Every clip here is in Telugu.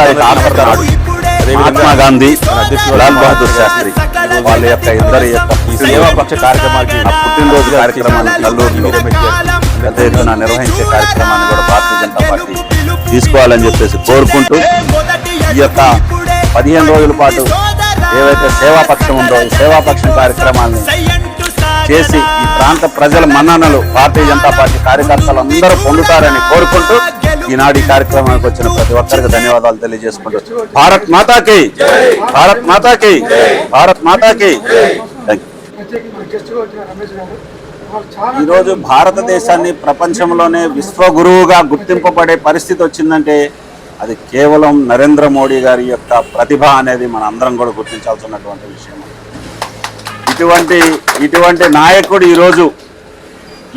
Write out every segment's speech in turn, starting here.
ఆవిష్కరణలు మహాత్మా గాంధీ లాల్ బహదూర్ శాస్త్రి వాళ్ళ యొక్క ఇద్దరి యొక్క సేవాపక్ష కార్యక్రమానికి పుట్టినరోజు కార్యక్రమాన్ని కల్లూరులో పెద్ద ఎత్తున నిర్వహించే కార్యక్రమాన్ని కూడా భారతీయ జనతా పార్టీ తీసుకోవాలని చెప్పేసి కోరుకుంటూ ఈ యొక్క పదిహేను రోజుల పాటు ఏవైతే సేవాపక్షం ఉందో ఈ సేవాపక్షం కార్యక్రమాన్ని చేసి ఈ ప్రాంత ప్రజల మన్ననలు భారతీయ జనతా పార్టీ కార్యకర్తలు అందరూ పొందుతారని కోరుకుంటూ ఈనాడు ఈ కార్యక్రమానికి వచ్చిన ప్రతి ఒక్కరికి ధన్యవాదాలు తెలియజేసుకుంటూ భారత్ మాతాకి భారత్ మాతాకి భారత్ మాతాకి. ఈరోజు భారతదేశాన్ని ప్రపంచంలోనే విశ్వగురువుగా గుర్తింపబడే పరిస్థితి వచ్చిందంటే అది కేవలం నరేంద్ర మోడీ గారి యొక్క ప్రతిభ అనేది మన అందరం కూడా గుర్తించాల్సినటువంటి విషయం. ఇటువంటి ఇటువంటి నాయకుడు ఈరోజు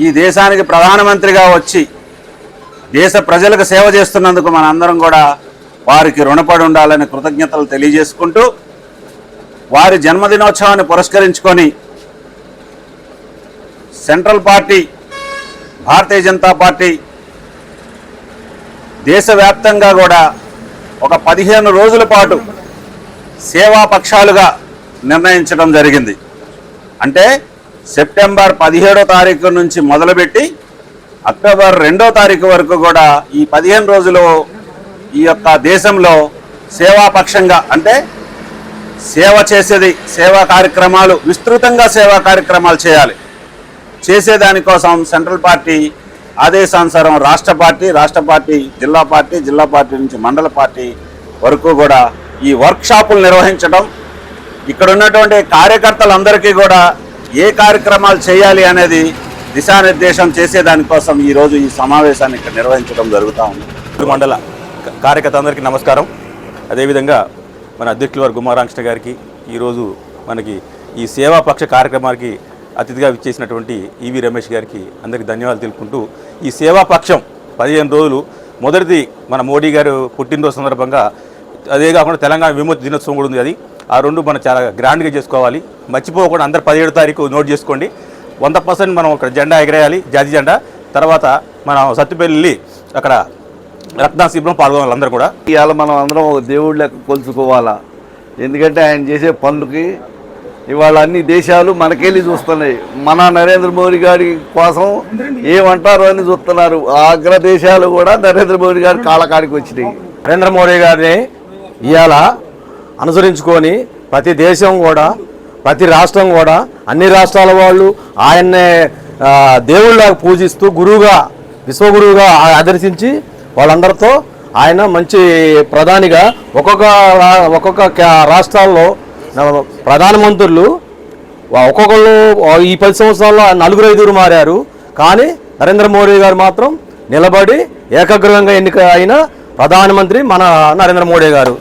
ఈ దేశానికి ప్రధానమంత్రిగా వచ్చి దేశ ప్రజలకు సేవ చేస్తున్నందుకు మన అందరం కూడా వారికి రుణపడి ఉండాలని కృతజ్ఞతలు తెలియజేసుకుంటూ వారి జన్మదినోత్సవాన్ని పురస్కరించుకొని central party Bharatiya Janata party దేశవ్యాప్తంగా కూడా ఒక పదిహేను రోజుల పాటు సేవా పక్షాలుగా నిర్ణయించడం జరిగింది. అంటే సెప్టెంబర్ పదిహేడో తారీఖు నుంచి మొదలుపెట్టి అక్టోబర్ రెండో తారీఖు వరకు కూడా ఈ పదిహేను రోజులు ఈ యొక్క దేశంలో సేవాపక్షంగా అంటే సేవ చేసేది సేవా కార్యక్రమాలు విస్తృతంగా సేవా కార్యక్రమాలు చేయాలి. చేసేదానికోసం సెంట్రల్ పార్టీ ఆదేశానుసారం రాష్ట్ర పార్టీ రాష్ట్ర పార్టీ జిల్లా పార్టీ జిల్లా పార్టీ నుంచి మండల పార్టీ వరకు కూడా ఈ వర్క్షాపులు నిర్వహించడం ఇక్కడ ఉన్నటువంటి కార్యకర్తలందరికీ కూడా ఏ కార్యక్రమాలు చేయాలి అనేది దిశానిర్దేశం చేసేదానికోసం ఈరోజు ఈ సమావేశాన్ని ఇక్కడ నిర్వహించడం జరుగుతూ ఉంది. మండల కార్యకర్త అందరికీ నమస్కారం. అదేవిధంగా మన అధ్యక్షులు వారు గుమ్మారాంకృష్ణ గారికి ఈరోజు మనకి ఈ సేవాపక్ష కార్యక్రమానికి అతిథిగా విచ్చేసినటువంటి ఈవి రమేష్ గారికి అందరికీ ధన్యవాదాలు తెలుపుకుంటూ ఈ సేవాపక్షం పదిహేను రోజులు మొదటిది మన మోడీ గారు పుట్టినరోజు సందర్భంగా. అదే కాకుండా తెలంగాణ విముక్తి దినోత్సవం కూడా ఉంది అది. ఆ రెండు మనం చాలా గ్రాండ్గా చేసుకోవాలి. మర్చిపోకుండా అందరు పదిహేడు తారీఖు నోట్ చేసుకోండి. వంద పర్సెంట్ మనం అక్కడ జెండా ఎగరేయాలి జాతి జెండా. తర్వాత మనం సత్తుపల్లి అక్కడ రక్తదాన శిబిరం పాల్గొనాలి అందరూ కూడా. ఇవాళ మనం అందరం ఒక దేవుడి లెక్క కొలుచుకోవాలా? ఎందుకంటే ఆయన చేసే పనులకి ఇవాళ అన్ని దేశాలు మనకెళ్ళి చూస్తున్నాయి. మన నరేంద్ర మోడీ గారి కోసం ఏమంటారో అని చూస్తున్నారు. ఆ అగ్ర దేశాలు కూడా నరేంద్ర మోడీ గారి కాళ్ళకాడికి వచ్చినాయి. నరేంద్ర మోడీ గారిని ఇవాళ అనుసరించుకొని ప్రతి దేశం కూడా ప్రతి రాష్ట్రం కూడా అన్ని రాష్ట్రాల వాళ్ళు ఆయన్నే ఆ, దేవుళ్ళగా పూజిస్తూ గురువుగా విశ్వగురువుగా ఆదర్శించి వాళ్ళందరితో ఆయన మంచి ప్రధానిగా ఒక్కొక్క ఒక్కొక్క రాష్ట్రాల్లో ప్రధానమంత్రులు ఒక్కొక్కరు ఒక్కొక్కళ్ళు ఈ పది సంవత్సరాల్లో నలుగురు ఐదుగురు మారారు. కానీ నరేంద్ర మోడీ గారు మాత్రం నిలబడి ఏకగ్రీవంగా ఎన్నిక అయిన ప్రధానమంత్రి మన నరేంద్ర మోడీ గారు.